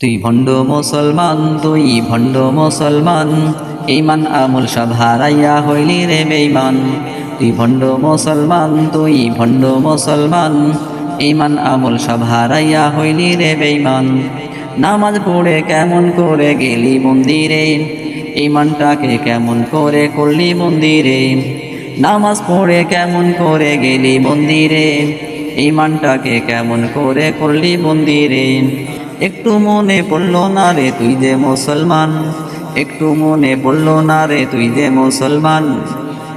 তুই ভণ্ড মুসলমান, তুই ভণ্ড মুসলমান। ইমান আমল সব হারাইয়া হইলি রে বেইমান তুই ভণ্ড মুসলমান, তুই ভণ্ড মুসলমান। ইমান আমল সব হারাইয়া হইলি রে বেইমান নামাজ পড়ে কেমন করে গেলি মন্দিরে? ইমানটাকে কেমন করে করলি মন্দিরে? নামাজ পড়ে কেমন করে গেলি মন্দিরে? ইমানটাকে কেমন করে করলি মন্দিরে? একটু মনে পড়ল না রে তুই যে মুসলমান। একটু মনে পড়ল না রে তুই যে মুসলমান।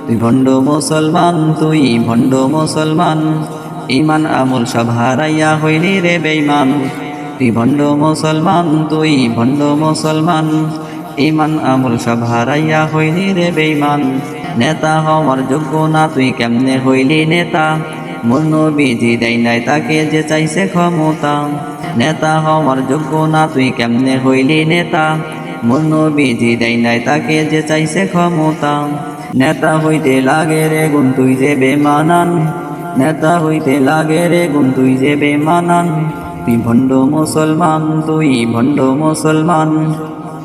তুই ভণ্ড মুসলমান, তুই ভণ্ড মুসলমান। ইমান আমল সব হারাইয়া হইলি রে বেইমান তুই ভণ্ড মুসলমান, তুই ভণ্ড মুসলমান। ইমান আমল সব হারাইয়া হইলি রে বেইমান নেতা হওয়ার যোগ্য না, তুই কেমনে হইলি নেতা? মন বিধি দেয় নাই তাকে যে চাইছে ক্ষমতা। নেতা হওয়ার যোগ্য না, তুই কেমনে হইলি নেতা? মন বিধি দেয় নাই তাকে যে চাইছে ক্ষমতা। নেতা হইতে লাগে রে গুণ, তুই যে বেমানান। নেতা হইতে লাগে রে গুণ, তুই যে বেমানান। তুই ভণ্ড মুসলমান, তুই ভণ্ড মুসলমান।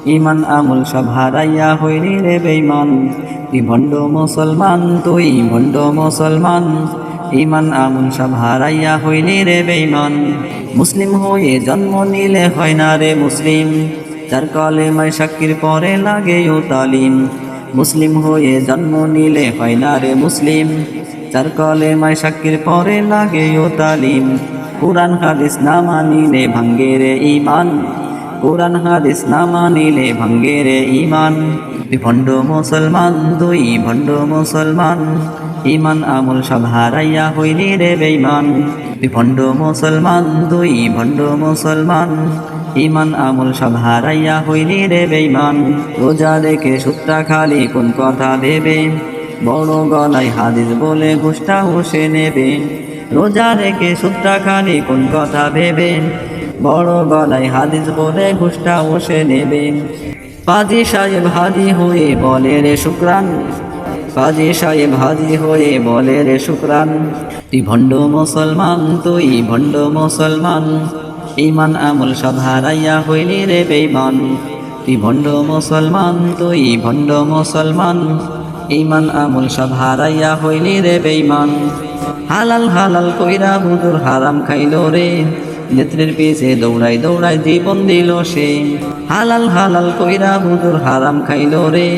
ইমান, আমল সব হারাইয়া হইলি রে বেইমান তুই ভণ্ড মুসলমান, তুই ভণ্ড মুসলমান। ইমান আমল সব হারাইয়া হইলি রে বেইমান মুসলিম হয়ে জন্ম নিলে হয় না রে মুসলিম। যার কলে মাই সাক্ষীর পরে লাগে ও তালিম। মুসলিম হয়ে জন্ম নিলে হয় না রে মুসলিম। যার কলে মাই সাক্ষীর পরে লাগে ও তালিম। কোরআন, হাদিস না মানিলে ভাঙ্গে রে ইমান কোরআন, হাদিস না মানিলে ভাঙ্গে রে ইমান ভণ্ড মুসলমান, দুই ভণ্ড মুসলমান। ইমান আমল সব হারাইয়া হইলি রে বেইমান তুই ভণ্ড মুসলমান তুই ভণ্ড মুসলমান। ইমান আমল সব হারাইয়া হইলি রে বেইমান রোজা দেখে সুত্রা খালি কোন কথা দেবে? বড় গলায় হাদিস বলে ঘুষটা বসে নেবে। রোজা রেখে সুত্রা খালি কোন কথা ভেবে বড় গলায় হাদিস বলে ঘুষটা বসে নেবে। পাজি সাহেব হাজি হয়ে বলে রে শুক্রান কাজী সাহেব হাজি হয়ে বলে রে শুক্রান, তুই ভণ্ড মুসলমান, তুই ভণ্ড মুসলমান। ইমান আমল সব হারাইয়া হইলি রে বেইমান তুই ভণ্ড মুসলমান, তুই ভণ্ড মুসলমান। ইমান আমল সব হারাইয়া হইলি রে বেইমান হালাল হালাল কইরা হুজুর হারাম খাইলো রে। নেত্রের পিছে দৌড়াই দৌড়াই জীবন দিল সে। হালাল হালাল কইরা হুজুর হারাম খাইলো রে।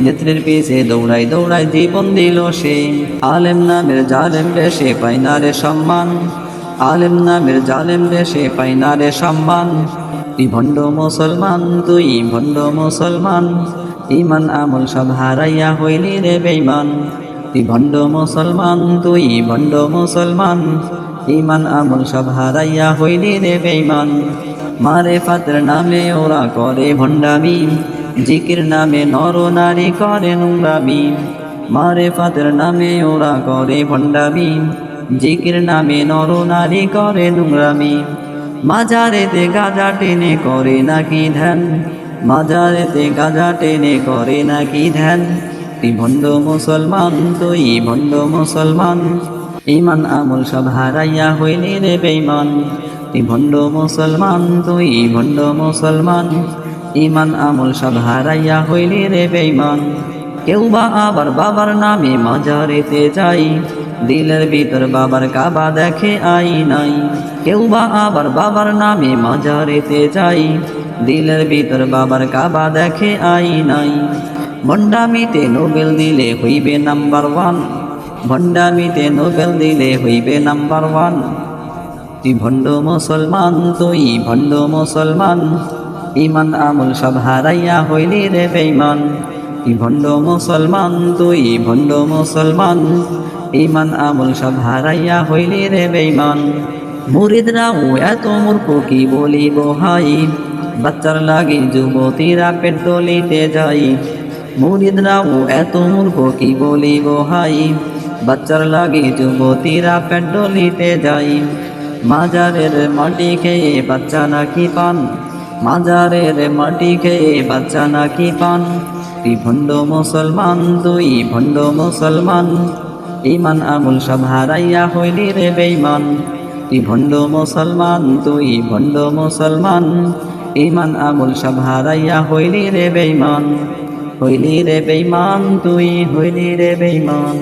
নেত্রের পিছে দৌড়াই দৌড়াই জীবন দিল সে। আলেম নামের জালেম বেশে পাই সম্মান। আলেম নামের জালেম বেশে পাই সম্মান। তুই ভণ্ড মুসলমান, তুই ভণ্ড মুসলমান। ইমান আমল সব হারাইয়া হইলি রে বেইমান তুই ভণ্ড মুসলমান, তুই ভণ্ড মুসলমান। ইমান আমল সব হারাইয়া হইলি রে বেইমান মারে ফাতের নামে ওরা করে ভণ্ডামি। জিকির নামে নর নারী করে নোংরামি। মারে ফাতের নামে ওরা করে ভণ্ডামি। জিকির নামে নর নারী করে নোংরামি। মাজারেতে গাজা টেনে করে নাকি ধ্যান? মাজারেতে গাজা টেনে করে নাকি ধ্যান? তুই ভণ্ড মুসলমান তুই ভণ্ড মুসলমান। ইমান আমল সব হারাইয়া হইলি রে বেইমান তুই ভণ্ড মুসলমান তুই ভণ্ড মুসলমান। ইমান আমল সব হারাইয়া হইলি রে বেইমান কেউ বা আবার বাবার নামে মাজারেতে যাই দিলের ভিতর বাবার কাবা দেখে আই নাই। কেউ বা আবার বাবার নামে মাজারেতে যাই দিলের ভিতর বাবার কাবা দেখে আই নাই। ভণ্ডামিতে নোবেল দিলে হইবে নাম্বার ওয়ান। ভণ্ডামিতে নোবেল দিলে হইবে নাম্বার ওয়ান। তুই ভণ্ড মুসলমান, তুই ভণ্ড মুসলমান। ইমান আমল সব হারাইয়া হইলি রে বেইমান ভণ্ড মুসলমান, তুই ভণ্ড মুসলমান। ইমান আমল সব হারাইয়া হইলি রে বেইমান মুরিদরাও এত মূর্খ, কি বলিব হাই? বাচ্চার লাগে যুবতীরা পেট দলিতে যাই মুরিদরাও এত মূর্খ, কি বলিব হাই? বাচ্চার লাগে যুবতীরা পেট দলিতে যাই মাজারের মাটি খেয়ে বাচ্চা নাকি পান? মাজারের মাটি খেয়ে বাচ্চা নাকি পান? ভণ্ড মুসলমান তুই ভণ্ড মুসলমান। ইমান আমল সব হারাইয়া হইলি রে বেইমান ভণ্ড মুসলমান তুই ভণ্ড মুসলমান। ইমান আমল সব হারাইয়া হইলি রে বেইমান হইলি রে বেইমান তুই হইলি রে বেইমান